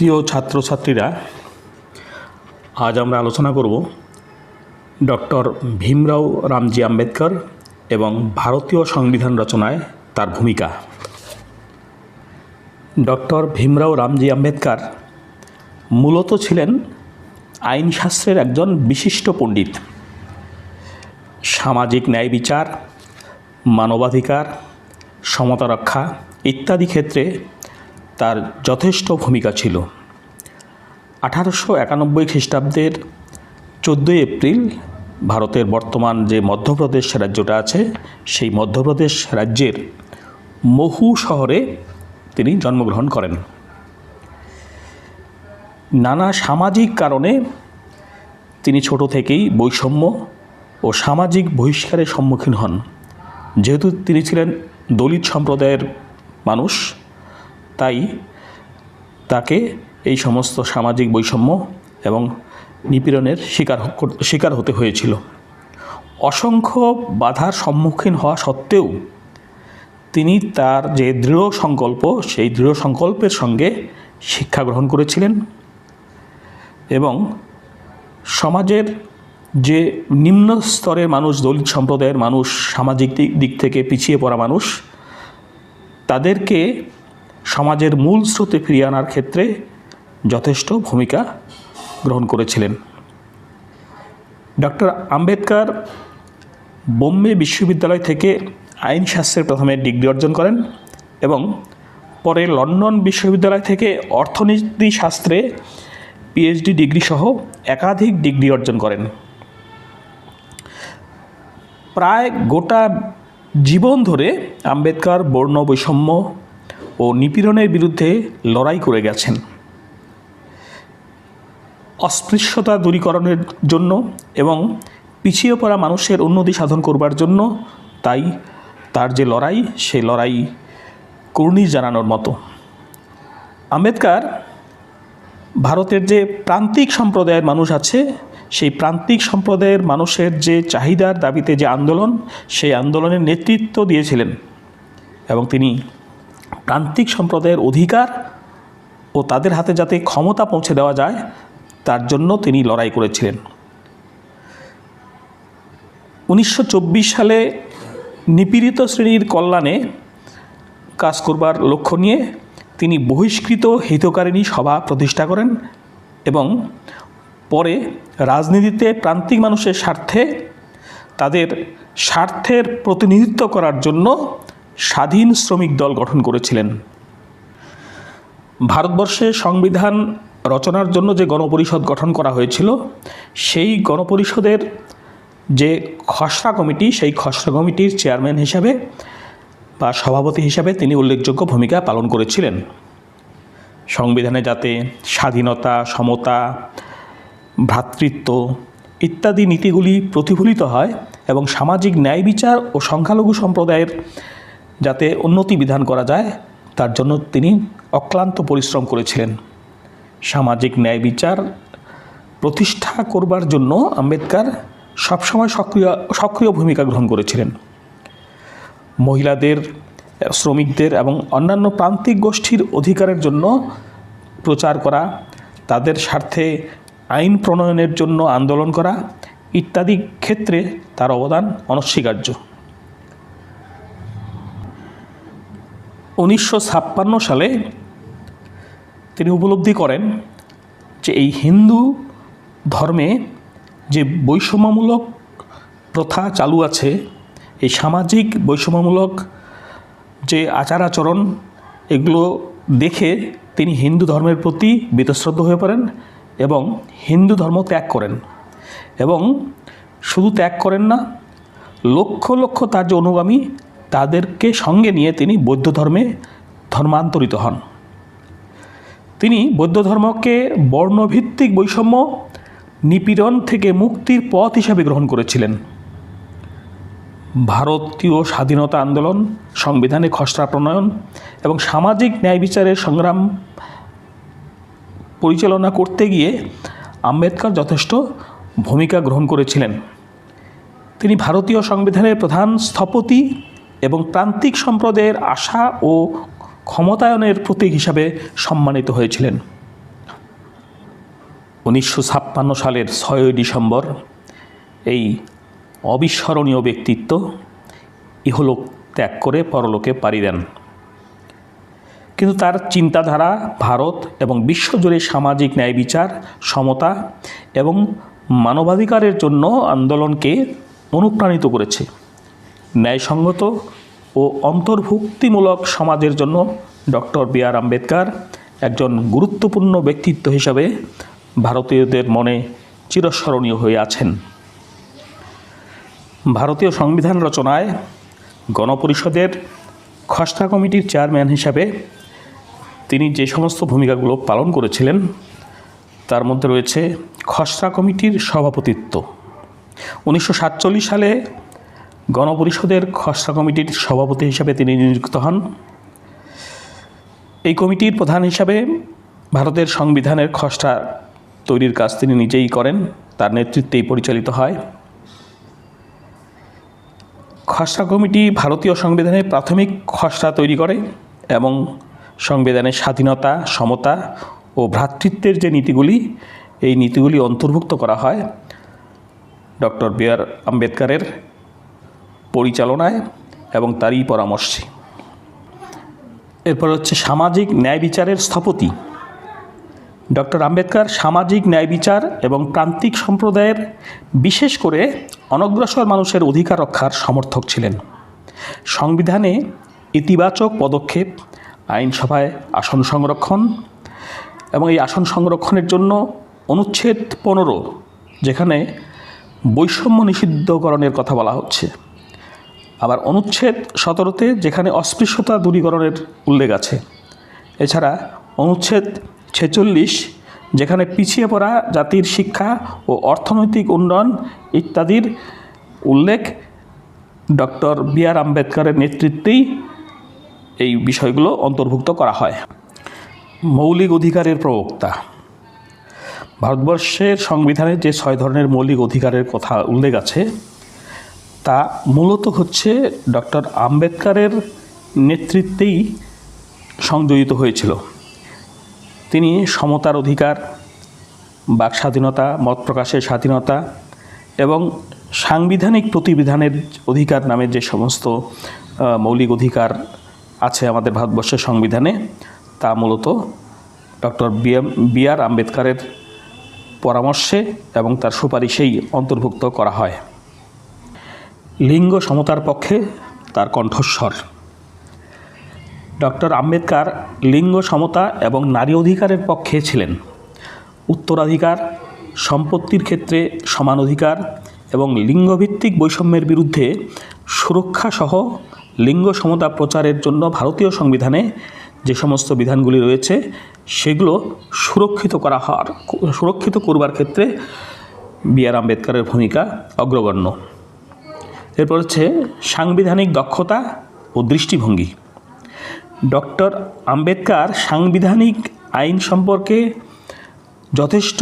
প্রিয় ছাত্রছাত্রীরা, আজ আমরা আলোচনা করব ডক্টর ভীমরাও রামজি আম্বেদকর এবং ভারতীয় সংবিধান রচনায় তার ভূমিকা। ডক্টর ভীমরাও রামজি আম্বেদকর মূলত ছিলেন আইনশাস্ত্রের একজন বিশিষ্ট পণ্ডিত। সামাজিক ন্যায় বিচার, মানবাধিকার, সমতা রক্ষা ইত্যাদি ক্ষেত্রে তার যথেষ্ট ভূমিকা ছিল। আঠারোশো একানব্বই খ্রিস্টাব্দের চোদ্দোই এপ্রিল ভারতের বর্তমান যে মধ্যপ্রদেশ রাজ্যটা আছে, সেই মধ্যপ্রদেশ রাজ্যের মহু শহরে তিনি জন্মগ্রহণ করেন। নানা সামাজিক কারণে তিনি ছোট থেকেই বৈষম্য ও সামাজিক বহিষ্কারের সম্মুখীন হন। যেহেতু তিনি ছিলেন দলিত সম্প্রদায়ের মানুষ তাই তাকে এই সমস্ত সামাজিক বৈষম্য এবং নিপীড়নের শিকার শিকার হতে হয়েছিল। অসংখ্য বাধার সম্মুখীন হওয়া সত্ত্বেও তিনি তার যে দৃঢ় সংকল্প, সেই দৃঢ় সংকল্পের সঙ্গে শিক্ষা গ্রহণ করেছিলেন এবং সমাজের যে নিম্ন স্তরের মানুষ, দলিত সম্প্রদায়ের মানুষ, সামাজিক দিক থেকে পিছিয়ে পড়া মানুষ, তাদেরকে সমাজের মূল স্রোতে ফিরিয়ে আনার ক্ষেত্রে যথেষ্ট ভূমিকা গ্রহণ করেছিলেন। ডক্টর আম্বেদকর বোম্বে বিশ্ববিদ্যালয় থেকে আইনশাস্ত্রে প্রথমে ডিগ্রি অর্জন করেন এবং পরে লন্ডন বিশ্ববিদ্যালয় থেকে অর্থনীতি শাস্ত্রে পিএইচডি ডিগ্রি সহ একাধিক ডিগ্রি অর্জন করেন। প্রায় গোটা জীবন ধরে আম্বেদকর বর্ণ বৈষম্য ও নিপীড়নের বিরুদ্ধে লড়াই করে গেছেন। অস্পৃশ্যতা দূরীকরণের জন্য এবং পিছিয়ে পড়া মানুষের উন্নতি সাধন করবার জন্য তাই তার যে লড়াই সেই লড়াই কর্নিশ জানানোর মতো। আম্বেদকর ভারতের যে প্রান্তিক সম্প্রদায়ের মানুষ আছে, সেই প্রান্তিক সম্প্রদায়ের মানুষের যে চাহিদার দাবিতে যে আন্দোলন, সেই আন্দোলনের নেতৃত্ব দিয়েছিলেন এবং তিনি প্রান্তিক সম্প্রদায়ের অধিকার ও তাদের হাতে যাতে ক্ষমতা পৌঁছে দেওয়া যায়, তার জন্য তিনি লড়াই করেছিলেন। উনিশশো চব্বিশ সালে নিপীড়িত শ্রেণির কল্যাণে কাজ করবার লক্ষ্য নিয়ে তিনি বহিষ্কৃত হিতকারিণী সভা প্রতিষ্ঠা করেন এবং পরে রাজনীতিতে প্রান্তিক মানুষের স্বার্থে তাদের স্বার্থের প্রতিনিধিত্ব করার জন্য স্বাধীন শ্রমিক দল গঠন করেছিলেন। ভারতবর্ষে সংবিধান রচনার জন্য যে গণপরিষদ গঠন করা হয়েছিল, সেই গণপরিষদের যে খসড়া কমিটি, সেই খসড়া কমিটির চেয়ারম্যান হিসাবে বা সভাপতি হিসাবে তিনি উল্লেখযোগ্য ভূমিকা পালন করেছিলেন। সংবিধানে যাতে স্বাধীনতা, সমতা, ভ্রাতৃত্ব ইত্যাদি নীতিগুলি প্রতিফলিত হয় এবং সামাজিক ন্যায় বিচার ও সংখ্যালঘু সম্প্রদায়ের যাতে উন্নতি বিধান করা যায়, তার জন্য তিনি অক্লান্ত পরিশ্রম করেছিলেন। সামাজিক ন্যায় বিচার প্রতিষ্ঠা করবার জন্য আম্বেদকর সবসময় সক্রিয় সক্রিয় ভূমিকা গ্রহণ করেছিলেন। মহিলাদের, শ্রমিকদের এবং অন্যান্য প্রান্তিক গোষ্ঠীর অধিকারের জন্য প্রচার করা, তাদের স্বার্থে আইন প্রণয়নের জন্য আন্দোলন করা ইত্যাদি ক্ষেত্রে তার অবদান অনস্বীকার্য। উনিশশো ছাপ্পান্ন সালে তিনি উপলব্ধি করেন যে এই হিন্দু ধর্মে যে বৈষম্যমূলক প্রথা চালু আছে, এই সামাজিক বৈষম্যমূলক যে আচার আচরণ এগুলো দেখে তিনি হিন্দু ধর্মের প্রতি বীতশ্রদ্ধ হয়ে পড়েন এবং হিন্দু ধর্ম ত্যাগ করেন। এবং শুধু ত্যাগ করেন না, লক্ষ লক্ষ তার যে অনুগামী তাদেরকে সঙ্গে নিয়ে তিনি বৌদ্ধ ধর্মে ধর্মান্তরিত হন। তিনি বৌদ্ধ ধর্মকে বর্ণভিত্তিক বৈষম্য, নিপীড়ন থেকে মুক্তির পথ হিসাবে গ্রহণ করেছিলেন। ভারতীয় স্বাধীনতা আন্দোলন, সংবিধানে খসড়া প্রণয়ন এবং সামাজিক ন্যায় বিচারের সংগ্রাম পরিচালনা করতে গিয়ে আম্বেদকর যথেষ্ট ভূমিকা গ্রহণ করেছিলেন। তিনি ভারতীয় সংবিধানের প্রধান স্থপতি এবং প্রান্তিক সম্প্রদায়ের আশা ও ক্ষমতায়নের প্রতীক হিসাবে সম্মানিত হয়েছিলেন। উনিশশো ছাপ্পান্ন সালের ছয়ই ডিসেম্বর এই অবিস্মরণীয় ব্যক্তিত্ব ইহলোক ত্যাগ করে পরলোকে পাড়ি দেন। কিন্তু তার চিন্তাধারা, ভারত এবং বিশ্বজুড়ে সামাজিক ন্যায় বিচার, সমতা এবং মানবাধিকারের জন্য আন্দোলনকে অনুপ্রাণিত করেছে। ন্যায়সঙ্গত ও অন্তর্ভুক্তিমূলক সমাজের জন্য ডক্টর বি আর আম্বেদকর একজন গুরুত্বপূর্ণ ব্যক্তিত্ব হিসাবে ভারতীয়দের মনে চিরস্মরণীয় হয়ে আছেন। ভারতীয় সংবিধান রচনায় গণপরিষদের খসড়া কমিটির চেয়ারম্যান হিসাবে তিনি যে সমস্ত ভূমিকাগুলো পালন করেছিলেন, তার মধ্যে রয়েছে খসড়া কমিটির সভাপতিত্ব। উনিশশো সাতচল্লিশ সালে গণপরিষদের খসড়া কমিটির সভাপতি হিসাবে তিনি নিযুক্ত হন। এই কমিটির প্রধান হিসাবে ভারতের সংবিধানের খসড়া তৈরির কাজ তিনি নিজেই করেন, তার নেতৃত্বেই পরিচালিত হয়। খসড়া কমিটি ভারতীয় সংবিধানের প্রাথমিক খসড়া তৈরি করে এবং সংবিধানের স্বাধীনতা, সমতা ও ভ্রাতৃত্বের যে নীতিগুলি, এই নীতিগুলি অন্তর্ভুক্ত করা হয়। ডক্টর বি আর আম্বেদকরের পরিচালনায় এবং তারই পরামর্শে। এরপর হচ্ছে সামাজিক ন্যায় বিচারের স্থপতি। ডক্টর আম্বেদকর সামাজিক ন্যায় বিচার এবং প্রান্তিক সম্প্রদায়ের বিশেষ করে অনগ্রসর মানুষের অধিকার রক্ষার সমর্থক ছিলেন। সংবিধানে ইতিবাচক পদক্ষেপ, আইনসভায় আসন সংরক্ষণ এবং এই আসন সংরক্ষণের জন্য অনুচ্ছেদ পনেরো, যেখানে বৈষম্য নিষিদ্ধকরণের কথা বলা হচ্ছে। আবার অনুচ্ছেদ সতেরোতে যেখানে অস্পৃশ্যতা দূরীকরণের উল্লেখ আছে। এছাড়া অনুচ্ছেদ ছেচল্লিশ, যেখানে পিছিয়ে পড়া জাতির শিক্ষা ও অর্থনৈতিক উন্নয়ন ইত্যাদির উল্লেখ ডক্টর বি আর আম্বেদকরের নেতৃত্বেই এই বিষয়গুলো অন্তর্ভুক্ত করা হয়। মৌলিক অধিকারের প্রবক্তা। ভারতবর্ষের সংবিধানে যে ছয় ধরনের মৌলিক অধিকারের কথা উল্লেখ আছে তা মূলত হচ্ছে ডক্টর আম্বেদকারের নেতৃত্বেই সংযোজিত হয়েছিল। তিনি সমতার অধিকার, বাক স্বাধীনতা, মত প্রকাশের স্বাধীনতা এবং সাংবিধানিক প্রতিবিধানের অধিকার নামে যে সমস্ত মৌলিক অধিকার আছে আমাদের ভারতবর্ষের সংবিধানে, তা মূলত doctor B M, B R আম্বেদকারের পরামর্শে এবং তার সুপারিশেই অন্তর্ভুক্ত করা হয়। লিঙ্গ সমতার পক্ষে তার কণ্ঠস্বর। ডক্টর আম্বেদকর লিঙ্গ সমতা এবং নারী অধিকারের পক্ষে ছিলেন। উত্তরাধিকার, সম্পত্তির ক্ষেত্রে সমান অধিকার এবং লিঙ্গভিত্তিক বৈষম্যের বিরুদ্ধে সুরক্ষাসহ লিঙ্গ সমতা প্রচারের জন্য ভারতীয় সংবিধানে যে সমস্ত বিধানগুলি রয়েছে, সেগুলো সুরক্ষিত করা হওয়ার সুরক্ষিত করবার ক্ষেত্রে বি আর আম্বেদকরের ভূমিকা অগ্রগণ্য। এরপর হচ্ছে সাংবিধানিক দক্ষতা ও দৃষ্টিভঙ্গি। ডক্টর আম্বেদকর সাংবিধানিক আইন সম্পর্কে যথেষ্ট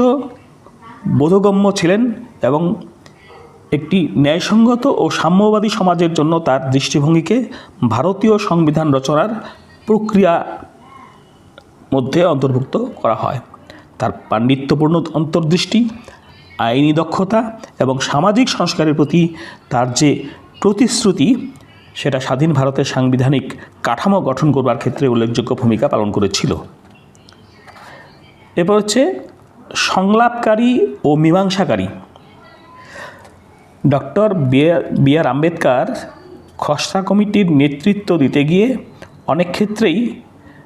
বোধগম্য ছিলেন এবং একটি ন্যায়সঙ্গত ও সাম্যবাদী সমাজের জন্য তার দৃষ্টিভঙ্গিকে ভারতীয় সংবিধান রচনার প্রক্রিয়া মধ্যে অন্তর্ভুক্ত করা হয়। তার পাণ্ডিত্যপূর্ণ অন্তর্দৃষ্টি আইনি দক্ষতা এবং সামাজিক সংস্কারের প্রতি তার যে প্রতিশ্রুতি, সেটা স্বাধীন ভারতের সাংবিধানিক কাঠামো গঠন করবার ক্ষেত্রে উল্লেখযোগ্য ভূমিকা পালন করেছিল। এরপর হচ্ছে সংলাপকারী ও মীমাংসাকারী। ডক্টর বি আর আম্বেদকর খসড়া কমিটির নেতৃত্ব দিতে গিয়ে অনেক ক্ষেত্রেই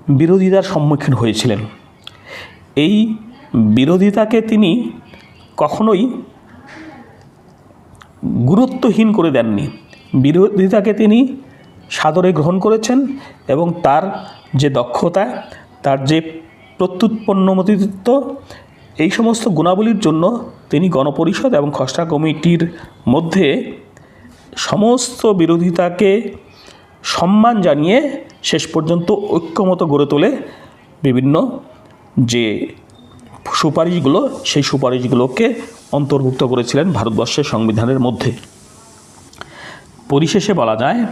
বিরোধিতার সম্মুখীন হয়েছিলেন। এই বিরোধিতাকে তিনি কখনোই গুরুত্বহীন করে দেননি। বিরোধিতাকে তিনি সাদরে গ্রহণ করেছেন এবং তার যে দক্ষতা, তার যে প্রত্যুৎপন্নমতিত্ব, এই সমস্ত গুণাবলীর জন্য তিনি গণপরিষদ এবং খসড়া কমিটির মধ্যে সমস্ত বিরোধিতাকে সম্মান জানিয়ে শেষ পর্যন্ত ঐক্যমত গড়ে তোলে বিভিন্ন যে সুপারিশগুলো, সেই সুপারিশগুলোকে অন্তর্ভুক্ত করেছিলেন ভারতবর্ষের সংবিধানের মধ্যে। পরিশেষে বলা যায়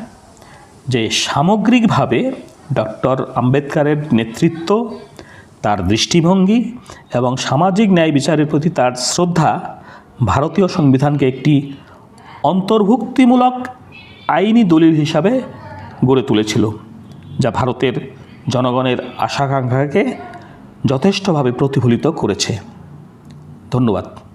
যে, সামগ্রিকভাবে ডক্টর আম্বেদকারের নেতৃত্ব, তার দৃষ্টিভঙ্গি এবং সামাজিক ন্যায় বিচারের প্রতি তার শ্রদ্ধা ভারতীয় সংবিধানকে একটি অন্তর্ভুক্তিমূলক আইনি দলিল হিসাবে গড়ে তুলেছিল, যা ভারতের জনগণের আশাকাঙ্ক্ষাকে যথেষ্টভাবে প্রতিফলিত করেছে। ধন্যবাদ।